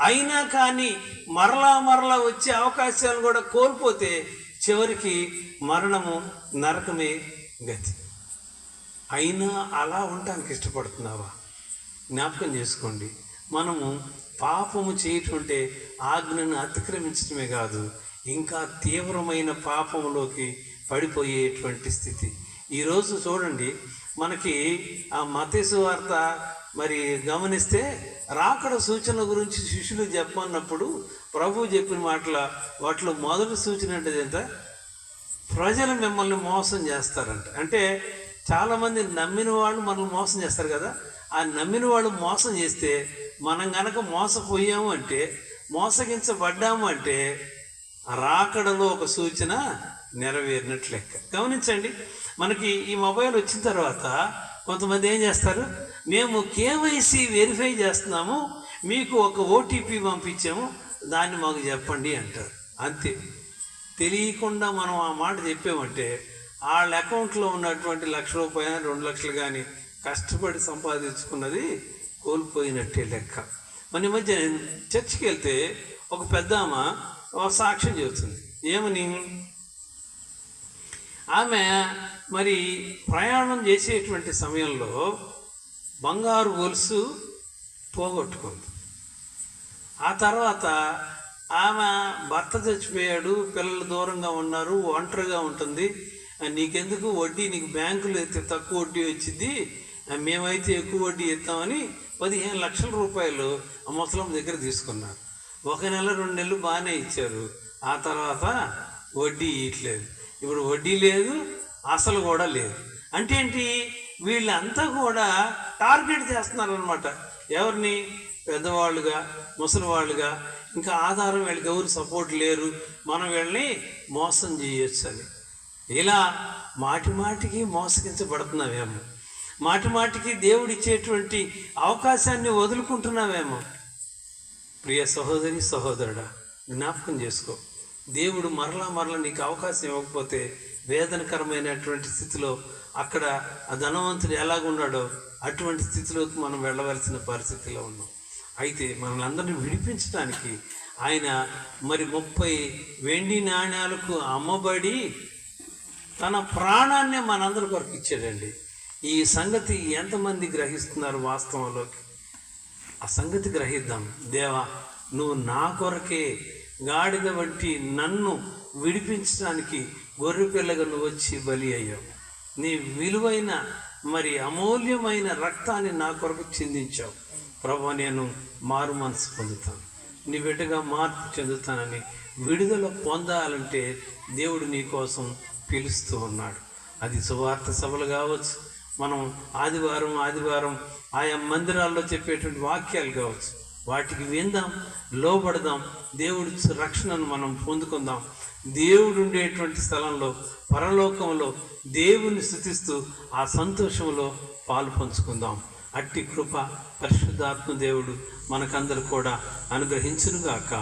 అయినా కానీ మరలా మరలా వచ్చే అవకాశాలు కూడా కోల్పోతే చివరికి మరణము నరకమే గతి. అయినా అలా ఉండటానికి ఇష్టపడుతున్నావా? జ్ఞాపకం చేసుకోండి. మనము పాపము చేయటం ఆజ్ఞను అతిక్రమించడమే కాదు ఇంకా తీవ్రమైన పాపములోకి పడిపోయేటువంటి స్థితి. ఈరోజు చూడండి మనకి ఆ మతేసు వార్త మరి గమనిస్తే రాకడ సూచన గురించి శిష్యులు చెప్పన్నప్పుడు ప్రభు చెప్పిన మాటల వాటిలో మొదటి సూచన అంటే ఎంత ప్రజలు మిమ్మల్ని మోసం చేస్తారంట. అంటే చాలామంది నమ్మిన వాళ్ళు మనల్ని మోసం చేస్తారు కదా? ఆ నమ్మిన వాళ్ళు మోసం చేస్తే మనం గనక మోసపోయాము అంటే మోసగించబడ్డాము అంటే రాకడలో ఒక సూచన నెరవేరినట్లు లెక్క. గమనించండి. మనకి ఈ మొబైల్ వచ్చిన తర్వాత కొంతమంది ఏం చేస్తారు? మేము కేవైసీ వెరిఫై చేస్తున్నాము మీకు ఒక ఓటీపీ పంపించాము దాన్ని మాకు చెప్పండి అంటారు. అంతే. తెలియకుండా మనం ఆ మాట చెప్పామంటే వాళ్ళ అకౌంట్లో ఉన్నటువంటి లక్ష రూపాయలు రెండు లక్షలు కానీ కష్టపడి సంపాదించుకున్నది కోల్పోయినట్టే లెక్క. మన ఈ మధ్య చర్చికి వెళ్తే ఒక పెద్ద సాక్ష్యం చెబుతుంది. ఏమని? ఆమె మరి ప్రయాణం చేసేటువంటి సమయంలో బంగారు గొలుసు పోగొట్టుకుంది. ఆ తర్వాత ఆమె భర్త చచ్చిపోయాడు పిల్లలు దూరంగా ఉన్నారు ఒంటరిగా ఉంటుంది. నీకెందుకు వడ్డీ నీకు బ్యాంకులో అయితే తక్కువ వడ్డీ వచ్చింది మేమైతే ఎక్కువ వడ్డీ ఇస్తామని పదిహేను లక్షల రూపాయలు ఆ ముసలం దగ్గర తీసుకున్నారు. ఒక నెల రెండు నెలలు బాగానే ఇచ్చారు. ఆ తర్వాత వడ్డీ ఇయట్లేదు ఇప్పుడు వడ్డీ లేదు అసలు కూడా లేదు. అంటే ఏంటి? వీళ్ళంతా కూడా టార్గెట్ చేస్తున్నారు అనమాట ఎవరిని? పెద్దవాళ్ళుగా ముసలివాళ్ళుగా. ఇంకా ఆధారం వీళ్ళకి ఎవరు సపోర్ట్ లేరు. మనం వీళ్ళని మోసం చేయొచ్చు అని. ఇలా మాటి మాటికి మోసగించబడుతున్నావేమో. మాటి మాటికి దేవుడు ఇచ్చేటువంటి అవకాశాన్ని వదులుకుంటున్నావేమో. ప్రియ సహోదరి సహోదరుడా జ్ఞాపకం చేసుకో. దేవుడు మరలా మరలా నీకు అవకాశం ఇవ్వకపోతే వేదనకరమైనటువంటి స్థితిలో అక్కడ ఆ ధనవంతుడు ఎలాగున్నాడో అటువంటి స్థితిలోకి మనం వెళ్ళవలసిన పరిస్థితిలో ఉన్నాం. అయితే మనల్ని అందరినీ విడిపించడానికి ఆయన మరి ముప్పై వెండి నాణ్యాలకు అమ్మబడి తన ప్రాణాన్నే మనందరి కొరకు ఇచ్చాడండి. ఈ సంగతి ఎంతమంది గ్రహిస్తున్నారు వాస్తవంలోకి? ఆ సంగతి గ్రహిద్దాం. దేవా నువ్వు నా కొరకే గాడిద వంటి నన్ను విడిపించడానికి గొర్రెపిల్లగా నువ్వు వచ్చి బలి అయ్యావు. నీ విలువైన మరి అమూల్యమైన రక్తాన్ని నా కొరకు చిందించావు. ప్రభు నేను మారు మనసు పొందుతాను. నీ బిడ్డగా మార్పు చెందుతానని విడుదల పొందాలంటే దేవుడు నీ కోసం పిలుస్తూ ఉన్నాడు. అది సువార్త సభలు కావచ్చు. మనం ఆదివారం ఆదివారం ఆయా మందిరాల్లో చెప్పేటువంటి వాక్యాలు కావచ్చు. వాటికి విందాం లోబడదాం దేవుడి రక్షణను మనం పొందుకుందాం. దేవుడు ఉండేటువంటి స్థలంలో పరలోకంలో దేవుని స్థుతిస్తూ ఆ సంతోషంలో పాలు పంచుకుందాం. అట్టి కృప పరిశుద్ధాత్మ దేవుడు మనకందరు కూడా అనుగ్రహించునుగాక.